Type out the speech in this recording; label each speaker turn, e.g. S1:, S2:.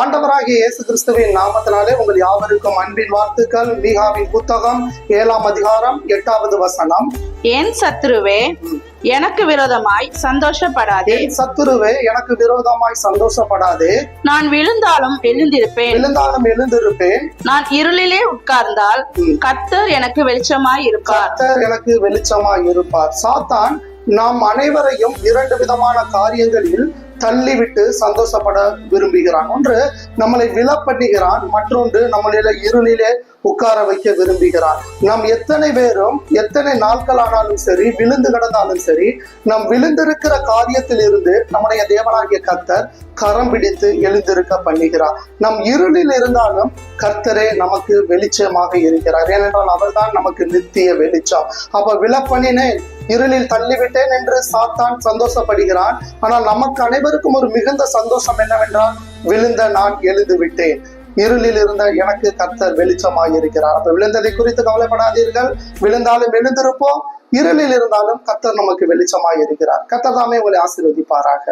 S1: ஆண்டவராகிய இயேசு கிறிஸ்துவின் நாமத்தினாலே உங்கள் யாவருக்கும் அன்பின் வாழ்த்துக்கள். மீகாவின் புத்தகம் ஏழாம் அதிகாரம் எட்டாவது வசனம்.
S2: என் சத்துருவே எனக்கு விரோதமாய் சந்தோஷப்படாதே.
S1: சத்துருவே எனக்கு விரோதமாய் சந்தோஷப்படாதே.
S2: நான் விழுந்தாலும் எழுந்திருப்பேன்.
S1: விழுந்தாலும் எழுந்திருப்பேன்.
S2: நான் இருளிலே உட்கார்ந்தால் கர்த்தர் எனக்கு வெளிச்சமாய் இருப்பார்.
S1: கர்த்தர் எனக்கு வெளிச்சமாய் இருப்பார். சாத்தான் நாம் அனைவரையும் இரண்டு விதமான காரியங்களில் தள்ளிவிட்டு சந்தோஷப்பட விரும்புகிறான். ஒன்று நம்மளை விழப்பண்ணுகிறான் மற்றொன்று நம்மளில இருளிலே உட்கார வைக்க விரும்புகிறான். நாம் எத்தனை பேரும் எத்தனை நாட்கள் ஆனாலும் சரி விழுந்து கிடந்தாலும் சரி நாம் விழுந்திருக்கிற காரியத்தில் இருந்து நம்முடைய தேவனாகிய கர்த்தர் கரம் பிடித்து எழுந்திருக்க பண்ணுகிறார். நம் இருளில் இருந்தாலும் கர்த்தரே நமக்கு வெளிச்சமாக இருக்கிறார். ஏனென்றால் அவர்தான் நமக்கு நித்திய வெளிச்சம். அப்ப விழப்பண்ணினேன் இருளில் தள்ளிவிட்டேன் என்று சாத்தான் சந்தோஷப்படுகிறான். ஆனால் நமக்கு அனைவருக்கும் ஒரு மிகுந்த சந்தோஷம் என்னவென்றால் விழுந்த நான் எழுந்து விட்டேன் இருளில் இருந்த எனக்கு கர்த்தர் வெளிச்சமாக இருக்கிறார் அப்ப விழுந்ததை குறித்து கவலைப்படாதீர்கள். விழுந்தாலும் எழுந்திருப்போம். இருளில் இருந்தாலும் கத்தர் நமக்கு வெளிச்சமாக இருக்கிறார் கத்தர் தாமே உங்களை ஆசீர்வதிப்பாராக.